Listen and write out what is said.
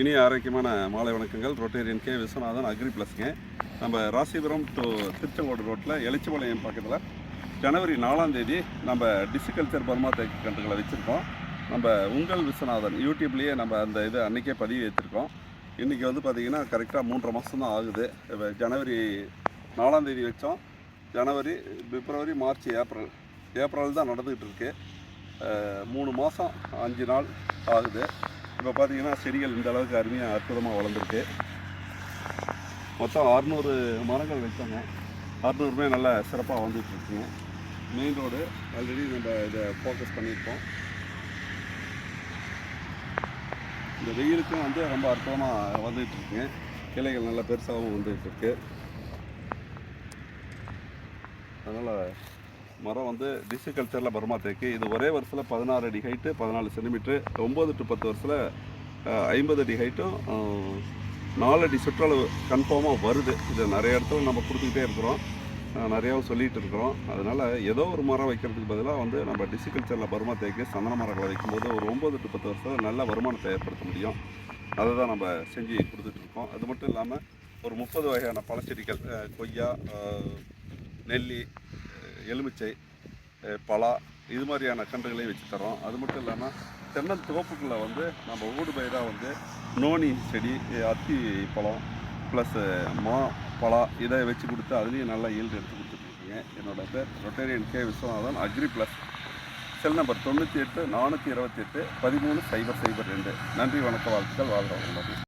இனிய ஆரோக்கியமான மாலை வணக்கங்கள். Rotarian K. விஸ்வநாதன் அக்ரி ப்ளஸ்ங்க. நம்ம ராசிபுரம் டு திருச்செங்கோடு ரோட்டில் எலிச்சிபாளையம் பக்கத்தில் ஜனவரி நாலாம் தேதி நம்ம டிசிகல்ச்சர் பர்மா தேக்கு கன்றுகளை வச்சுருக்கோம். நம்ம உங்கள் விஸ்வநாதன் யூடியூப்லேயே நம்ம அந்த இது அன்றைக்கே பதிவு வச்சுருக்கோம். இன்றைக்கி வந்து பார்த்திங்கன்னா கரெக்டாக மூன்றரை மாதம் தான் ஆகுது. இப்போ ஜனவரி நாலாம் தேதி வச்சோம். ஜனவரி பிப்ரவரி மார்ச் ஏப்ரல். ஏப்ரல் தான் நடந்துகிட்டு இருக்கு. மூணு மாதம் அஞ்சு நாள் ஆகுது. இப்போ பார்த்தீங்கன்னா செடிகள் இந்த அளவுக்கு அருமையாக அற்புதமாக வளர்ந்துருக்கு. மொத்தம் அறுநூறு மரங்கள் வச்சோங்க. அறுநூறுமே நல்லா சிறப்பாக வந்துட்டுருக்குங்க மெயின் ரோடு ஆல்ரெடி நம்ம இதை ஃபோக்கஸ் பண்ணியிருக்கோம். இந்த வெயிலுக்கும் வந்து ரொம்ப அற்புதமாக வந்துட்டுருக்குங்க கிளைகள் நல்லா பெருசாகவும் வந்துட்டுருக்கு அதனால் மரம் வந்து டிசிகல்ச்சரில் பர்மா தேக்கு இது ஒரே வருஷத்தில் பதினாறு அடி ஹைட்டு பதினாலு சென்டிமீட்ரு ஒம்பது டு பத்து வருஷத்தில் ஐம்பது அடி ஹைட்டும் நாலு அடி சுற்றளவு கன்ஃபார்மாக வருது. இது நிறைய இடத்துல நம்ம கொடுத்துக்கிட்டே இருக்கிறோம். நிறையாவும் சொல்லிகிட்டு இருக்கிறோம். அதனால் ஏதோ ஒரு மரம் வைக்கிறதுக்கு பதிலாக வந்து நம்ம டிசிகல்ச்சரில் பருமா தேக்கு சந்தன மரங்களை வைக்கும்போது ஒரு ஒம்பது டு பத்து வருஷத்தில் நல்ல வருமானத்தை ஏற்படுத்த முடியும். அதை தான் நம்ம செஞ்சு கொடுத்துட்ருக்கோம் அது மட்டும் இல்லாமல் ஒரு முப்பது வகையான பழச்செடிகள் கொய்யா நெல்லி எலுமிச்சை பலா இது மாதிரியான கன்றுகளையும் வச்சு தரோம் அது மட்டும் இல்லாமல் தென்னல் தோப்புக்குள்ளே வந்து நம்ம ஊடு பயிராக வந்து நோனி செடி அத்தி பழம் ப்ளஸ் மா பலா இதை வச்சு கொடுத்து அதுலேயும் நல்லா ஈல்டு எடுத்து கொடுத்துட்ருக்கீங்க. என்னோட பேர் Rotarian K. Viswanathan Agri plus cell number தொண்ணூற்றி எட்டு நானூற்றி இருபத்தி எட்டு பதிமூணு சைபர் சைபர் ரெண்டு. நன்றி வணக்க வாழ்த்துக்கள் வாழ்கிறவங்க